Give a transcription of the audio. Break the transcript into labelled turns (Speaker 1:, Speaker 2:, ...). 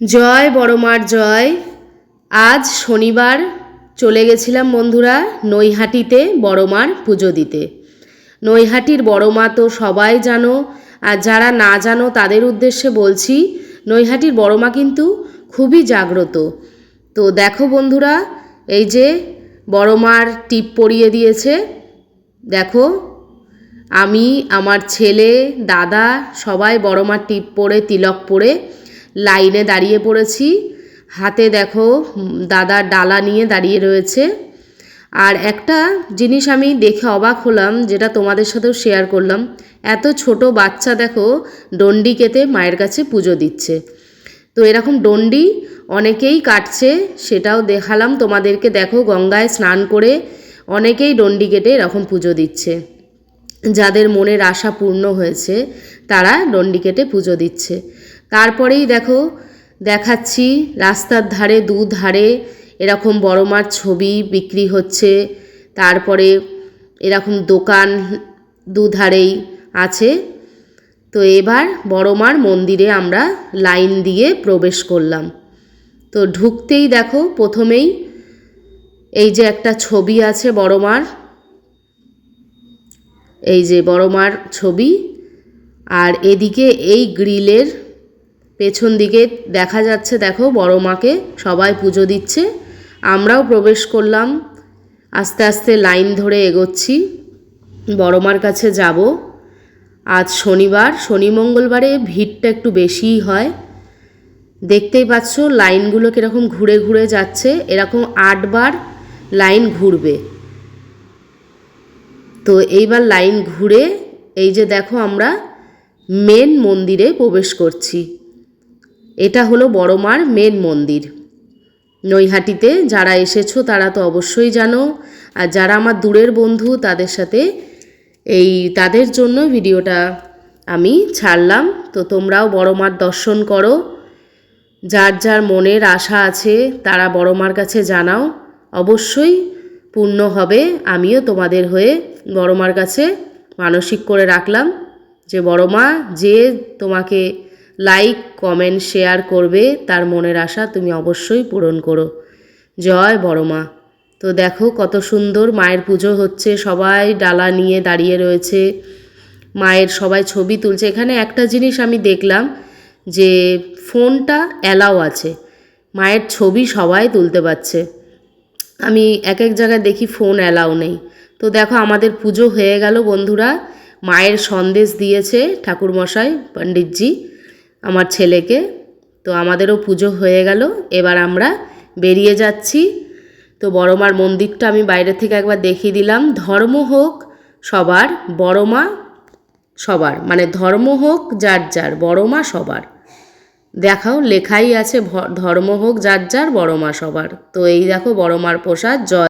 Speaker 1: জয় বড়মার জয়। আজ শনিবার চলে গেছিলাম বন্ধুরা নৈহাটিতে বড়মার পুজো দিতে। নৈহাটির বড়মা তো সবাই জানো, আর যারা না জানো তাদের উদ্দেশ্যে বলছি, নৈহাটির বড়মা কিন্তু খুবই জাগ্রত। তো দেখো বন্ধুরা, এই যে বড়মার টিপ পরিয়ে দিয়েছে। দেখো, আমি, আমার ছেলে, দাদা সবাই বড়মার টিপ পরে, তিলক পরে লাইনে দাঁড়িয়ে পড়েছি। হাতে দেখো দাদা ডালা নিয়ে দাঁড়িয়ে রয়েছে। আর একটা জিনিস আমি দেখে অবাক হলাম, যেটা তোমাদের সাথেও শেয়ার করলাম। এত ছোট বাচ্চা দেখো, ডন্ডি কেটে মায়ের কাছে পুজো দিচ্ছে। তো এরকম ডন্ডি অনেকেই কাটছে, সেটাও দেখালাম তোমাদেরকে। দেখো, গঙ্গায় স্নান করে অনেকেই ডন্ডি কেটে এরকম পুজো দিচ্ছে। যাদের মনের আশা পূর্ণ হয়েছে, তারা ডন্ডি কেটে পুজো দিচ্ছে। তারপরেই দেখো, দেখাচ্ছি রাস্তার ধারে, দু ধারে এরকম বড় মার ছবি বিক্রি হচ্ছে। তারপরে এরকম দোকান দুধারেই আছে। তো এবার বড় মার মন্দিরে আমরা লাইন দিয়ে প্রবেশ করলাম। তো ঢুকতেই দেখো, প্রথমেই এই যে একটা ছবি আছে বড় মার। এই যে বড় মার ছবি। আর এদিকে এই গ্রিলের পেছন দিকে দেখা যাচ্ছে, দেখো বড় মাকে সবাই পুজো দিচ্ছে। আমরাও প্রবেশ করলাম। আস্তে আস্তে লাইন ধরে এগোচ্ছি। বড় মার কাছে যাব। আজ শনিবার, শনি মঙ্গলবারে ভিড়টা একটু বেশিই হয়। দেখতেই পাচ্ছ লাইনগুলো কীরকম ঘুরে ঘুরে যাচ্ছে, এরকম আটবার লাইন ঘুরবে। তো এইবার লাইন ঘুরে এই যে দেখো আমরা মেন মন্দিরে প্রবেশ করছি। এটা হলো বড়মার মেন মন্দির। নৈহাটিতে যারা এসেছ তারা তো অবশ্যই জানো। আর যারা আমার দূরের বন্ধু তাদের সাথে এই তাদের জন্য ভিডিওটা আমি ছাড়লাম। তো তোমরাও বড়মার দর্শন করো। যার যার মনের আশা আছে তারা বড়মার কাছে জানাও। অবশ্যই পূর্ণ হবে। আমিও তোমাদের হয়ে বড়মার কাছে মানসিক করে রাখলাম যে বড়মা যে তোমাকে লাইক কমেন্ট শেয়ার করবে, তার মনের আশা তুমি অবশ্যই পূরণ করো। জয় বড়মা তো দেখো কত সুন্দর মায়ের পুজো হচ্ছে, সবাই ডালা নিয়ে দাঁড়িয়ে রয়েছে। মায়ের সবাই ছবি তুলছে। এখানে একটা জিনিস আমি দেখলাম যে ফোনটা অ্যালাও আছে, মায়ের ছবি সবাই তুলতে পারছে। আমি এক এক জায়গায় দেখি ফোন অ্যালাউ নেই। তো দেখো আমাদের পুজো হয়ে গেল বন্ধুরা, মায়ের সন্দেশ দিয়েছে ঠাকুরমশাই, পণ্ডিতজি। আমার ছেলেকে। তো আমাদেরও পুজো হয়ে গেল, এবার আমরা বেরিয়ে যাচ্ছি। তো বড়মার মন্দিরটা আমি বাইরে থেকে একবার দেখিয়ে দিলাম। ধর্ম হোক সবার বড়মা সবার মানে ধর্ম হোক যার যার বড়মা সবার। দেখাও, লেখাই আছে ধর্ম হোক যার যার বড়মা সবার। তো এই দেখো বড়মার প্রসাদ, জয়।